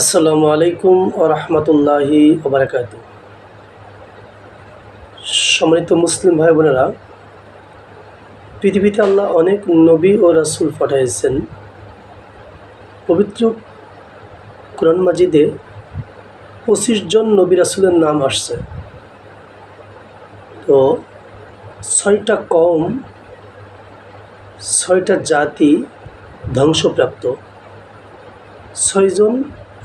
আসসালামু আলাইকুম ও রহমতুল্লাহি ওবরাকাত সম্মানিত মুসলিম ভাই বোনেরা, পৃথিবীতে আল্লাহ অনেক নবী ও রাসূল পাঠাইছেন পবিত্র কোরআন মাজিদে পঁচিশ জন নবী রাসুলের নাম আসছে। তো ছয়টা কম ছয়টা জাতি ধ্বংসপ্রাপ্ত। ছয়জন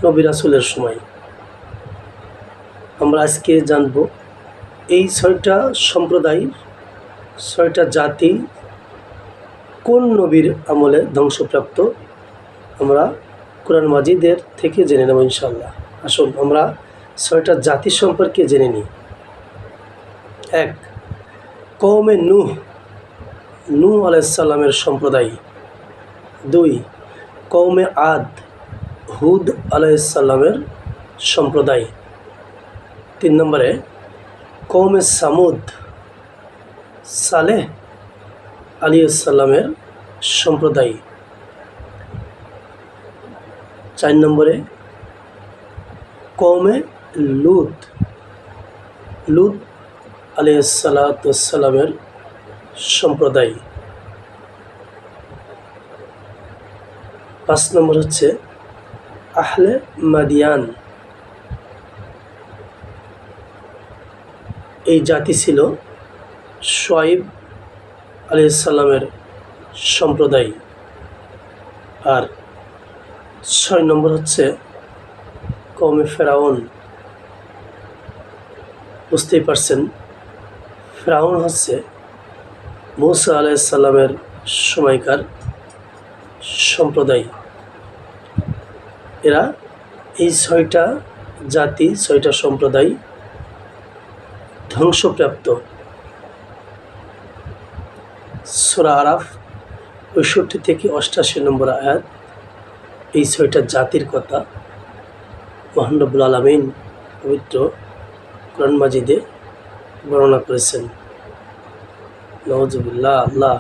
নবী রাসূলের সময়। আমরা আজকে জানব, এই ছয়টা সম্প্রদায়, ছয়টা জাতি কোন নবীর আমলে ধ্বংসপ্রাপ্ত? আমরা কোরআন মাজিদের থেকে জেনে নেব ইনশাল্লাহ আসুন, আমরা ছয়টা জাতি সম্পর্কে জেনে নিই। এক কৌমে নূহ। নূহ আলাইসাল্লামের সম্প্রদায়। দুই কৌমে আদ। হুদ আলাইসাল্লামের সম্প্রদায়। তিন নম্বরে কৌমে সামুদ, সালেহ আলিয়াল্লামের সম্প্রদায়। চার নম্বরে কৌমে লুত লুত আলিয়াল্লামের সম্প্রদায়। পাঁচ নম্বর হচ্ছে আহলে মাদিয়ান। এই জাতি ছিল শোয়েব আলাইসাল্লামের সম্প্রদায়। আর ছয় নম্বর হচ্ছে কমে ফেরাউন। বুঝতেই পারছেন, ফেরাউন হচ্ছে মৌসা আলাইসাল্লামের সময়কার সম্প্রদায়। এরা এই ছয়টা জাতি, ছয়টা সম্প্রদায় ধ্বংসপ্রাপ্ত। সোরা আরাফ পঁয়ষট্টি থেকে অষ্টাশি নম্বর আয়াত, এই ছয়টা জাতির কথা মহানবুল আলমিন পবিত্র কোরআন মাজিদে বর্ণনা করেছেন। নওয়াজুবিল্লাহ, আল্লাহ,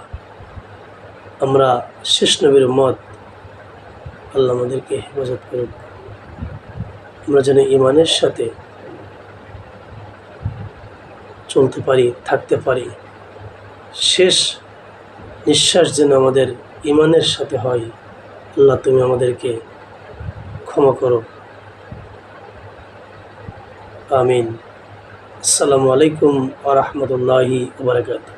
আমরা শেষ নবীর মত আল্লাহ আমাদেরকে হেফাজত করুক। আমরা যেন ইমানের সাথে চলতে পারি, থাকতে পারি। শেষ নিঃশ্বাস যেন আমাদের ইমানের সাথে হয়। আল্লাহ তুমি আমাদেরকে ক্ষমা করো। আমিন। আসসালামু আলাইকুম আ রহমতুল্লাহি বারকাত